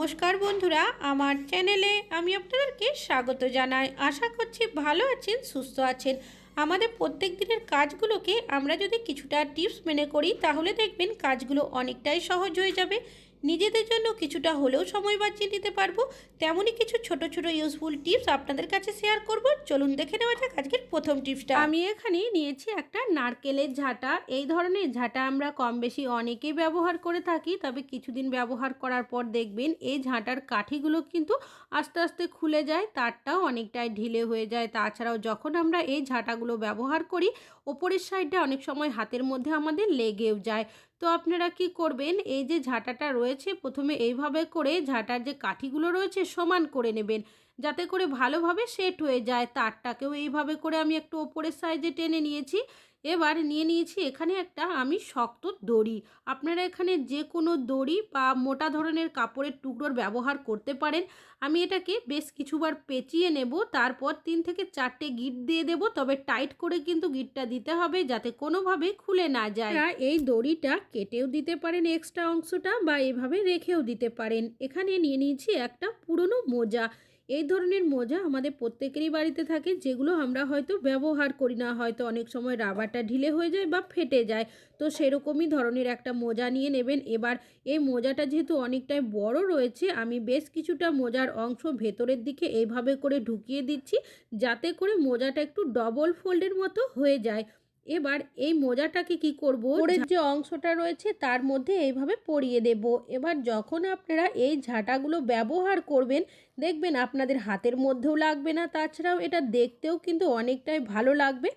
নমস্কার বন্ধুরা, আমার চ্যানেলে আমি আপনাদেরকে স্বাগত জানাই। আশা করছি ভালো আছেন, সুস্থ আছেন। আমাদের প্রত্যেক দিনের কাজগুলোকে আমরা যদি কিছুটা টিপস মেনে করি, তাহলে দেখবেন কাজগুলো অনেকটাই সহজ হয়ে যাবে। নিজেদের জন্য কিছুটা হলেও সময় বাঁচিয়ে নিতে পারব। তেমনই কিছু ছোট ছোট ইউজফুল টিপস আপনাদের কাছে শেয়ার করব। চলুন দেখে নেওয়া যাক আজকের প্রথম টিপসটা আমি এখানে নিয়েছি একটা নারকেলের ঝাঁটা। এই ধরনের ঝাঁটা আমরা কম বেশি অনেকেই ব্যবহার করে থাকি, তবে কিছুদিন ব্যবহার করার পর দেখবেন এই ঝাঁটার কাঠিগুলো কিন্তু আস্তে আস্তে খুলে যায়, তারটাও অনেকটাই ঢিলে হয়ে যায়। তাছাড়াও যখন আমরা এই ঝাঁটাগুলো ব্যবহার করি ওপরের সাইডটা অনেক সময় হাতের মধ্যে আমাদের লেগেও যায়। তো আপনারা কি করবেন? এই যে ঝাঁটাটা রয়েছে, প্রথমে এইভাবে করে ঝাঁটার যে কাঠিগুলো রয়েছে সমান করে নেবেন। যাতে করে ভালোভাবে সেট হয়ে যায়। তারটাকেও এইভাবে করে আমি একটু ওপরের সাইজে টেনে নিয়েছি। এবার নিয়ে নিয়েছি এখানে একটা আমি শক্ত দড়ি। আপনারা এখানে যে কোনো দড়ি বা মোটা ধরনের কাপড়ের টুকরোর ব্যবহার করতে পারেন। আমি এটাকে বেশ কিছুবার পেঁচিয়ে নেব, তারপর তিন থেকে চারটে গিট দিয়ে দেব, তবে টাইট করে কিন্তু গিটটা দিতে হবে যাতে কোনোভাবে খুলে না যায়। এই দড়িটা কেটেও দিতে পারেন এক্সট্রা অংশটা বা এভাবে রেখেও দিতে পারেন। এখানে নিয়ে নিয়েছি একটা পুরনো মোজা। এই ধরনের মোজা আমাদের প্রত্যেকেরই বাড়িতে থাকে, যেগুলো আমরা হয়তো ব্যবহার করি না। হয়তো অনেক সময় রাবারটা ঢিলে হয়ে যায় বা ফেটে যায়। তো সেরকমই ধরনের একটা মোজা নিয়ে নেবেন। এবার এই মোজাটা যেহেতু অনেকটাই বড় রয়েছে, আমি বেশ কিছুটা মোজার অংশ ভেতরের দিকে এইভাবে করে ঢুকিয়ে দিচ্ছি, যাতে করে মোজাটা একটু ডবল ফোল্ডের মতো হয়ে যায়। এবার এই মোজাটাকে কি করব? ওপরের যে অংশটা রয়েছে তার মধ্যে এইভাবে পরিয়ে দেব। এবার যখন আপনারা এই ঝাঁটাগুলো ব্যবহার করবেন দেখবেন আপনাদের হাতের মধ্যেও লাগবে না তাছাড়াও এটা দেখতেও কিন্তু অনেকটাই ভালো লাগবে।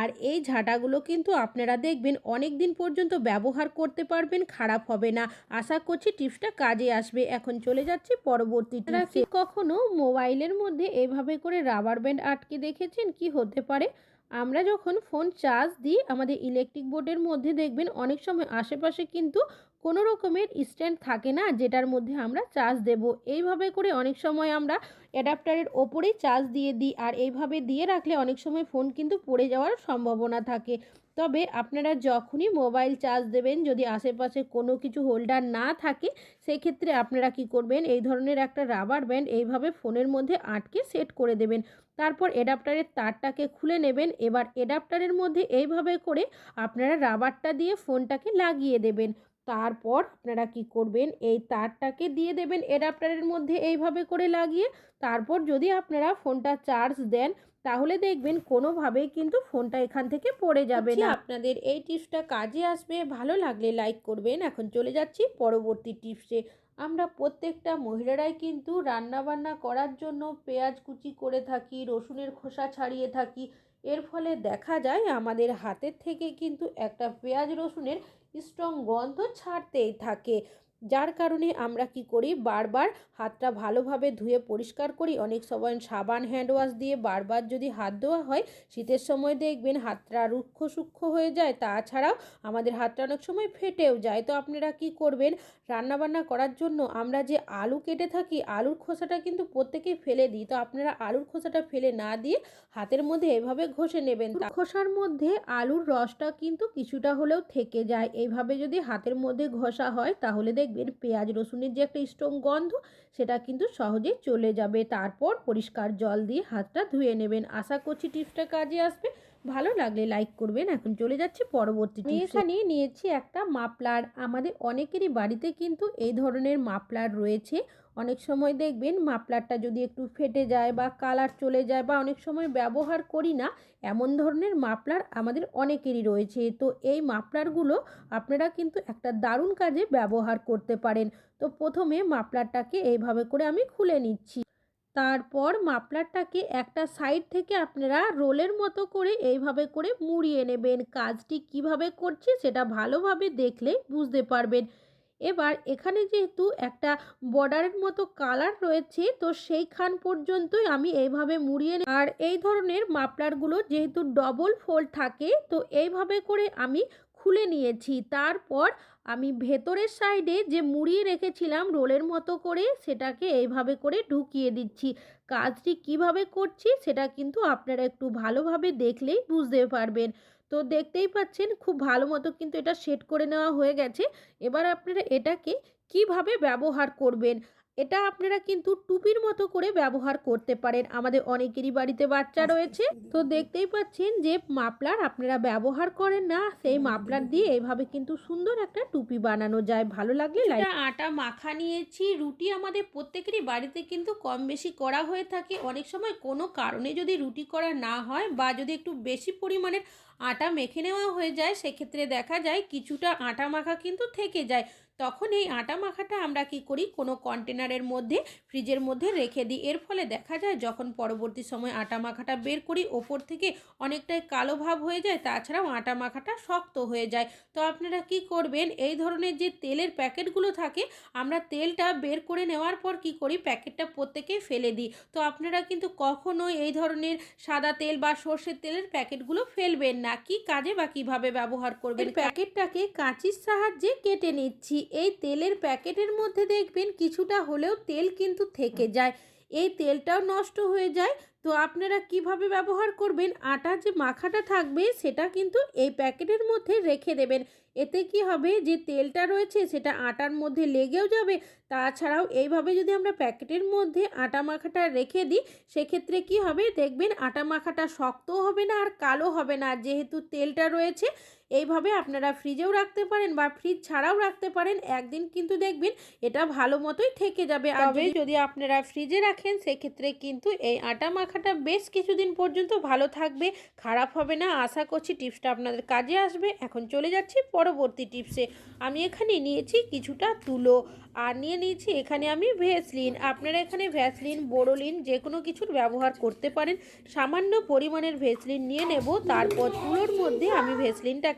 আর এই ঝাঁটাগুলো কিন্তু আপনারা দেখবেন অনেক দিন পর্যন্ত ব্যবহার করতে পারবেন খারাপ হবে না। আশা করছি টিপসটা কাজে আসবে। এখন চলে যাচ্ছি পরবর্তী কখনো মোবাইলের মধ্যে এইভাবে করে রাবার ব্যান্ড আটকে দেখেছেন? কি হতে পারে? আমরা যখন ফোন চার্জ দিই, আমাদের ইলেকট্রিক বোর্ডের মধ্যে দেখবেন অনেক সময় আশেপাশে কিন্তু কোনো রকমের স্ট্যান্ড থাকে না, যেটার মধ্যে আমরা চার্জ দেব। এইভাবে করে অনেক সময় আমরা অ্যাডাপ্টারের ওপরেই চার্জ দিয়ে দিই, আর এইভাবে দিয়ে রাখলে অনেক সময় ফোন কিন্তু পড়ে যাওয়ার সম্ভাবনা থাকে। তবে আপনারা যখনই মোবাইল চার্জ দেবেন, যদি আশেপাশে কোনো কিছু হোল্ডার না থাকে, সেক্ষেত্রে আপনারা কি করবেন? এই ধরনের একটা রাবার ব্যান্ড এইভাবে ফোনের মধ্যে আটকে সেট করে দেবেন। তারপর অ্যাডাপ্টারের তারটাকে খুলে নেবেন। এবার অ্যাডাপ্টারের মধ্যে এইভাবে করে আপনারা রাবারটা দিয়ে ফোনটাকে লাগিয়ে দেবেন। তারপর আপনারা কি করবেন? এই তারটাকে দিয়ে দেবেন অ্যাডাপ্টারের মধ্যে এইভাবে করে লাগিয়ে। তারপর যদি আপনারা ফোনটা চার্জ দেন তাহলে দেখবেন কোনোভাবেই কিন্তু ফোনটা এখান থেকে পড়ে যাবে না। আপনাদের এই টিপসটা কাজে আসবে। ভালো লাগলে লাইক করবেন। এখন চলে যাচ্ছি পরবর্তী টিপসে আমরা প্রত্যেকটা মহিলারাই কিন্তু রান্না বান্না করার জন্য পেঁয়াজ কুচি করে থাকি রসুনের খোসা ছাড়িয়ে থাকি। এর ফলে দেখা যায় আমাদের হাতের থেকে কিন্তু একটা পেঁয়াজ রসুনের স্ট্রং গন্ধ ছাড়তেই থাকে। যার কারণে আমরা কি করি? বারবার হাতটা ভালোভাবে ধুয়ে পরিষ্কার করি। অনেক সময় সাবান হ্যান্ড ওয়াশ দিয়ে বারবার যদি হাত ধোয়া হয়, শীতের সময় দেখবেন হাতটা রুক্ষ সূক্ষ্ম হয়ে যায়। তাছাড়াও আমাদের হাতটা অনেক সময় ফেটেও যায়। তো আপনারা কি করবেন? রান্নাবান্না করার জন্য আমরা যে আলু কেটে থাকি, আলুর খোসাটা কিন্তু প্রত্যেকেই ফেলে দিই। তো আপনারা আলুর খোসাটা ফেলে না দিয়ে হাতের মধ্যে এভাবে ঘষে নেবেন। খোসার মধ্যে আলুর রসটা কিন্তু কিছুটা হলেও থেকে যায়। এইভাবে যদি হাতের মধ্যে ঘষা হয়, তাহলে দেখবেন পেঁয়াজ রসুনের যে একটা স্ট্রং গন্ধ সেটা কিন্তু সহজেই চলে যাবে। তারপর পরিষ্কার জল দিয়ে হাতটা ধুয়ে নেবেন। আশা করছি টিপসটা কাজে আসবে। ভালো লাগলে লাইক করবেন। এখন চলে যাচ্ছে পরবর্তী আমি এখানে নিয়েছি একটা মাপলার আমাদের অনেকেরই বাড়িতে কিন্তু এই ধরনের মাপলার রয়েছে। অনেক সময় দেখবেন মাপলারটা যদি একটু ফেটে যায় বা কালার চলে যায় বা অনেক সময় ব্যবহার করি না, এমন ধরনের মাপলার আমাদের অনেকেরই রয়েছে। তো এই মাপলারগুলো আপনারা কিন্তু একটা দারুণ কাজে ব্যবহার করতে পারেন। তো প্রথমে মাপলারটাকে এইভাবে করে আমি খুলে নিচ্ছি। তারপর মাপলারটাকে একটা সাইড থেকে আপনারা রোলের মতো করে এইভাবে করে মুড়িয়ে নেবেন। কাজটি কীভাবে করছি সেটা ভালোভাবে দেখলে বুঝতে পারবেন। এবার এখানে যেহেতু একটা বর্ডারের মতো কালার রয়েছে, তো সেইখান পর্যন্তই আমি এইভাবে মুড়িয়ে আর এই ধরনের মাপলারগুলো যেহেতু ডবল ফোল্ড থাকে, তো এইভাবে করে আমি খুলে নিয়েছি। তারপর আমি ভেতরের সাইডে যে মুড়িয়ে রেখেছিলাম রোলের মতো করে, সেটাকে এইভাবে করে ঢুকিয়ে দিচ্ছি। কাজটি কীভাবে করছি, সেটা কিন্তু আপনারা একটু ভালোভাবে দেখলেই বুঝতে পারবেন। তো দেখতেই পাচ্ছেন খুব ভালো মতো কিন্তু এটা সেট করে নেওয়া হয়ে গেছে। এবার আপনারা এটাকে কীভাবে ব্যবহার করবেন? এটা আপনারা কিন্তু টুপির মতো করে ব্যবহার করতে পারেন। আমাদের অনেকেরই বাড়িতে বাচ্চা রয়েছে তো দেখতেই পাচ্ছেন যে মাপলার আপনারা ব্যবহার করেন না সেই মাপলার দিয়ে এইভাবে কিন্তু সুন্দর একটা টুপি বানানো যায়। ভালো লাগলে আটা মাখা নিয়েছি রুটি আমাদের প্রত্যেকেরই বাড়িতে কিন্তু কম বেশি করা হয়ে থাকে। অনেক সময় কোনো কারণে যদি রুটি করা না হয় বা যদি একটু বেশি পরিমাণের আটা মেখে নেওয়া হয়ে যায় সেক্ষেত্রে দেখা যায় কিছুটা আটা মাখা কিন্তু থেকে যায়। তখন এই আটা মাখাটা আমরা কি করি? কোনো কন্টেনারের মধ্যে, ফ্রিজের মধ্যে রেখে দিই। এর ফলে দেখা যায় যখন পরবর্তী সময় আটা মাখাটা বের করি, ওপর থেকে অনেকটাই কালো ভাব হয়ে যায়, তাছাড়াও আটা মাখাটা শক্ত হয়ে যায়। তো আপনারা কি করবেন? এই ধরনের যে তেলের প্যাকেটগুলো থাকে, আমরা তেলটা বের করে নেওয়ার পর কি করি? প্যাকেটটা প্রত্যেকেই ফেলে দিই। তো আপনারা কিন্তু কখনোই এই ধরনের সাদা তেল বা সর্ষের তেলের প্যাকেটগুলো ফেলবেন না। কি কাজে বা কীভাবে ব্যবহার করবেন? প্যাকেটটাকে কাঁচির সাহায্যে কেটে নিচ্ছি। এই তেলের প্যাকেটের মধ্যে দেখবেন কিছুটা হলেও তেল কিন্তু থেকে যায়। এই তেলটাও নষ্ট হয়ে যায়। তো আপনারা কীভাবে ব্যবহার করবেন? আটা যে মাখাটা থাকবে সেটা কিন্তু এই প্যাকেটের মধ্যে রেখে দেবেন। এতে কি হবে? যে তেলটা রয়েছে সেটা আটার মধ্যে লেগেও যাবে। তাছাড়াও এইভাবে যদি আমরা প্যাকেটের মধ্যে আটা মাখাটা রেখে দিই সেক্ষেত্রে কি হবে? দেখবেন আটা মাখাটা শক্তও হবে না আর কালো হবে না। যেহেতু তেলটা রয়েছে এইভাবে আপনারা ফ্রিজেও রাখতে পারেন বা ফ্রিজ ছাড়াও রাখতে পারেন। একদিন কিন্তু দেখবেন এটা ভালো মতোই থেকে যাবে। আর যদি আপনারা ফ্রিজে রাখেন সেক্ষেত্রে কিন্তু এই আটা মাখাটা বেশ কিছুদিন পর্যন্ত ভালো থাকবে। খারাপ হবে না। আশা করছি টিপসটা আপনাদের কাজে আসবে। এখন চলে যাচ্ছি পরবর্তী টিপসে। আমি এখানে নিয়েছি কিছুটা তুলো। আর নিয়ে নিয়েছি এখানে আমি ভ্যাসলিন আপনারা এখানে ভ্যাসলিন বোরোলিন যে কোনো কিছুর ব্যবহার করতে পারেন। সামান্য পরিমাণের ভেসলিন নিয়ে নেব। তারপর তুলোর মধ্যে আমি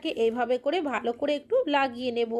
ভেসলিনটাকে এইভাবে করে ভালো করে একটু লাগিয়ে নেব।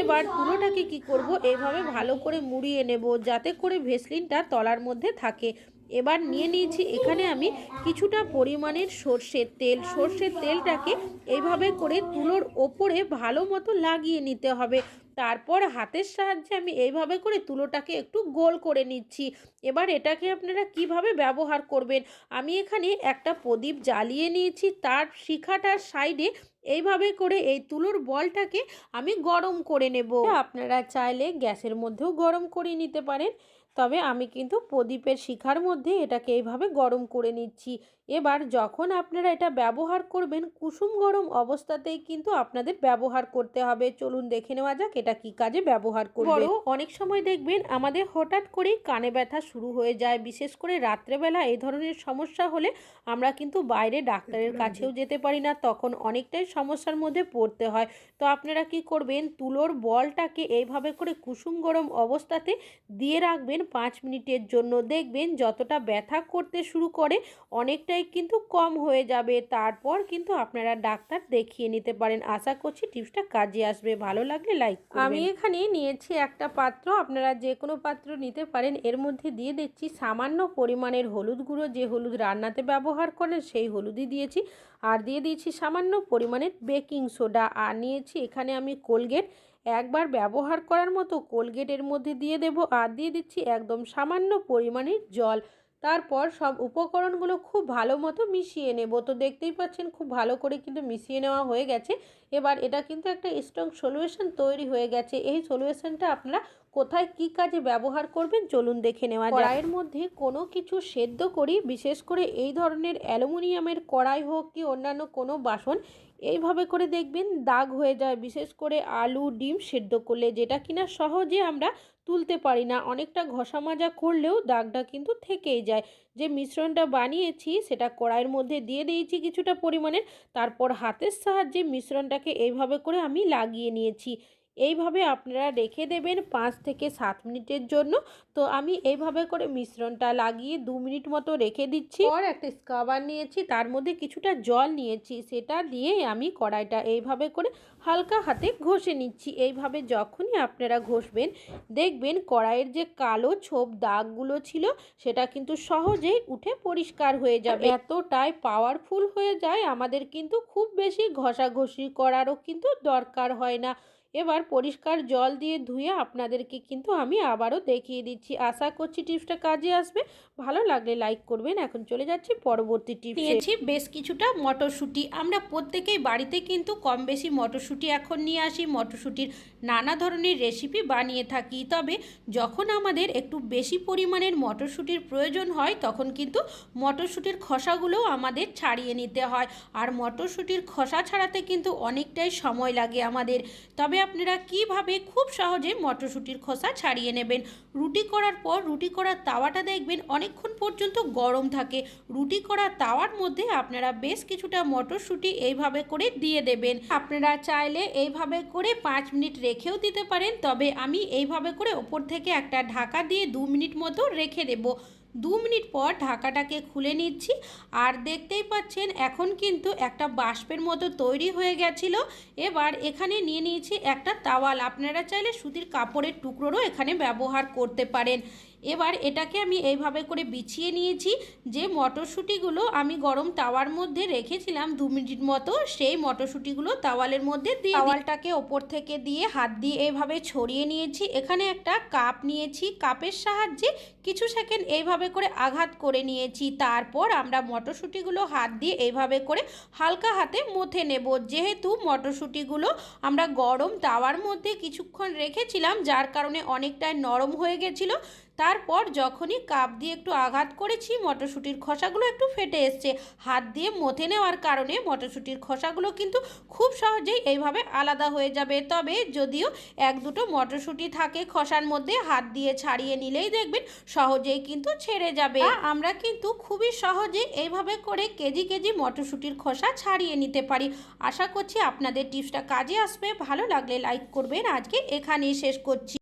এবার পুরোটাকে কি করব? এইভাবে ভালো করে মুড়িয়ে নেব যাতে করে ভেসলিনটা তলার মধ্যে থাকে। এবার নিয়ে নিয়েছি এখানে আমি কিছুটা পরিমাণের সর্ষের তেল। সর্ষের তেলটাকে এইভাবে করে তুলোর ওপরে ভালো মতো লাগিয়ে নিতে হবে। তারপর হাতের সাহায্যে আমি এইভাবে করে তুলোটাকে একটু গোল করে নিচ্ছি। এবার এটাকে আপনারা কীভাবে ব্যবহার করবেন? আমি এখানে একটা প্রদীপ জ্বালিয়ে নিয়েছি, তার শিখাটার সাইডে এইভাবে করে এই তুলোর বলটাকে আমি গরম করে নেব। আপনারা চাইলে গ্যাসের মধ্যেও গরম করে নিতে পারেন, তবে আমি কিন্তু প্রদীপের শিখার মধ্যে এটাকে এইভাবে গরম করে নিচ্ছি। এবার যখন আপনারা এটা ব্যবহার করবেন কুসুম গরম অবস্থাতেই কিন্তু আপনাদের ব্যবহার করতে হবে। চলুন দেখে নেওয়া যাক এটা কি কাজে ব্যবহার করবে। অনেক সময় দেখবেন আমাদের হঠাৎ করেই কানে ব্যথা শুরু হয়ে যায়। বিশেষ করে রাত্রেবেলা এই ধরনের সমস্যা হলে আমরা কিন্তু বাইরে ডাক্তারের কাছেও যেতে পারি না। তখন অনেকটাই সমস্যার মধ্যে পড়তে হয়। তো আপনারা কি করবেন তুলোর বলটাকে এইভাবে করে কুসুম গরম অবস্থাতে দিয়ে রাখবেন পাঁচ মিনিটের জন্য। দেখবেন যতটা ব্যথা করতে শুরু করে অনেকটাই কিন্তু কম হয়ে যাবে। তারপর কিন্তু আপনারা ডাক্তার দেখিয়ে নিতে পারেন। আশা করছি টিপসটা কাজে আসবে। ভালো লাগলে লাইক আমি এখানে নিয়েছি একটা পাত্র। আপনারা যে কোনো পাত্র নিতে পারেন। এর মধ্যে দিয়ে দিচ্ছি সামান্য পরিমাণের হলুদ গুঁড়ো। যে হলুদ রান্নাতে ব্যবহার করেন, সেই হলুদই দিয়েছি। আর দিয়ে দিয়েছি সামান্য পরিমাণের বেকিং সোডা। আর নিয়েছি এখানে আমি কোলগেট। একবার ব্যবহার করার মতো কোলগেটের মধ্যে দিয়ে দেব। আর দিয়ে দিচ্ছি একদম সামান্য পরিমাণের জল। তারপর সব উপকরণগুলো খুব ভালো মতো মিশিয়ে নেব। তো দেখতেই পাচ্ছেন, খুব ভালো করে কিন্তু মিশিয়ে নেওয়া হয়ে গেছে। এবার এটা কিন্তু একটা স্ট্রং সলিউশন তৈরি হয়ে গেছে। এই সলিউশনটা আপনারা কোথায় কি কাজে ব্যবহার করবেন চলুন দেখে নেওয়া কড়াইয়ের মধ্যে কোনো কিছু সেদ্ধ করি, বিশেষ করে এই ধরনের অ্যালুমিনিয়ামের কড়াই হোক কি অন্যান্য কোনো বাসন, এইভাবে করে দেখবেন দাগ হয়ে যায়। বিশেষ করে আলু, ডিম সেদ্ধ করলে যেটা কিনা সহজে আমরা তুলতে পারি না। অনেকটা ঘষা মাজা করলেও দাগটা কিন্তু থেকেই যায়। যে মিশ্রণটা বানিয়েছি সেটা কড়াইয়ের মধ্যে দিয়ে দিয়েছি কিছুটা পরিমাণে। তারপর হাতের সাহায্যে মিশ্রণটাকে এইভাবে করে আমি লাগিয়ে নিয়েছি। এইভাবে আপনারা রেখে দেবেন পাঁচ থেকে সাত মিনিটের জন্য। তো আমি এইভাবে করে মিশ্রণটা লাগিয়ে দু মিনিট মতো রেখে দিচ্ছি। পর একটা স্কাবার নিয়েছি, তার মধ্যে কিছুটা জল নিয়েছি, সেটা দিয়ে আমি কড়াইটা এইভাবে করে হালকা হাতে ঘষে নিচ্ছি। এইভাবে যখনই আপনারা ঘষবেন, দেখবেন কড়াইয়ের যে কালো ছোপ দাগগুলো ছিল, সেটা কিন্তু সহজেই উঠে পরিষ্কার হয়ে যাবে। এতটাই পাওয়ারফুল হয়ে যায়, আমাদের কিন্তু খুব বেশি ঘষাঘষি করারও কিন্তু দরকার হয় না। এবার পরিষ্কার জল দিয়ে ধুয়ে আপনাদেরকে কিন্তু আমি আবারও দেখিয়ে দিচ্ছি। আশা করছি টিপসটা কাজে আসবে। ভালো লাগলে লাইক করবেন। এখন চলে যাচ্ছি পরবর্তী টিপস। নিয়েছি বেশ কিছুটা মটরশুঁটি। আমরা প্রত্যেকেই বাড়িতে কিন্তু কম বেশি মটরশুঁটি এখন নিয়ে আসি। মটরশুঁটির নানা ধরনের রেসিপি বানিয়ে থাকি। তবে যখন আমাদের একটু বেশি পরিমাণের মটরশুঁটির প্রয়োজন হয়, তখন কিন্তু মটরশুঁটির খোসাগুলো আমাদের ছাড়িয়ে নিতে হয়। আর মটরশুঁটির খোসা ছাড়াতে কিন্তু অনেকটাই সময় লাগে আমাদের। তবে আপনারা কীভাবে খুব সহজে মটরশুঁটির খোসা ছাড়িয়ে নেবেন? রুটি করার পর রুটি করার তাওয়াটা দেখবেন অনেকক্ষণ পর্যন্ত গরম থাকে। রুটি করা তাওয়ার মধ্যে আপনারা বেশ কিছুটা মটরশুঁটি এইভাবে করে দিয়ে দেবেন। আপনারা চাইলে এইভাবে করে পাঁচ মিনিট রেখেও দিতে পারেন, তবে আমি এইভাবে করে ওপর থেকে একটা ঢাকা দিয়ে দু মিনিট মতো রেখে দেবো। দু মিনিট পর ঢাকাটাকে খুলে নিচ্ছি। আর দেখতেই পাচ্ছেন, এখন কিন্তু একটা বাষ্পের মতো তৈরি হয়ে গেছিল। এবার এখানে নিয়ে নিয়েছি একটা তাওয়াল আপনারা চাইলে সুতির কাপড়ের টুকরোরও এখানে ব্যবহার করতে পারেন। এবার এটাকে আমি এইভাবে করে বিছিয়ে নিয়েছি, যে মটরশুঁটিগুলো আমি গরম তাওয়ার মধ্যে রেখেছিলাম দু মিনিট মতো, সেই মটরশুঁটিগুলো তাওয়ালের মধ্যে দিয়ে তাওয়ালটাকে ওপর থেকে দিয়ে হাত দিয়ে এইভাবে ছড়িয়ে নিয়েছি। এখানে একটা কাপ নিয়েছি। কাপের সাহায্যে কিছু সেকেন্ড এইভাবে করে আঘাত করে নিয়েছি। তারপর আমরা মটরশুঁটিগুলো হাত দিয়ে এইভাবে করে হালকা হাতে মথে নেব। যেহেতু মটরশুঁটিগুলো আমরা গরম তাওয়ার মধ্যে কিছুক্ষণ রেখেছিলাম, যার কারণে অনেকটাই নরম হয়ে গেছিল তারপর যখনই কাপ দিয়ে একটু আঘাত করেছি, মটরশুঁটির খোসাগুলো একটু ফেটে এসছে। হাত দিয়ে মথে নেওয়ার কারণে মটরশুঁটির খোসাগুলো কিন্তু খুব সহজেই এইভাবে আলাদা হয়ে যাবে। তবে যদিও এক দুটো মটরশুঁটি থাকে খোসার মধ্যে, হাত দিয়ে ছাড়িয়ে নিলেই দেখবেন সহজেই কিন্তু ছেড়ে যাবে। আমরা কিন্তু খুবই সহজে এইভাবে করে কেজি কেজি মটরশুঁটির খোসা ছাড়িয়ে নিতে পারি। আশা করছি আপনাদের টিপসটা কাজে আসবে। ভালো লাগলে লাইক করবেন। আজকে এখানেই শেষ করছি।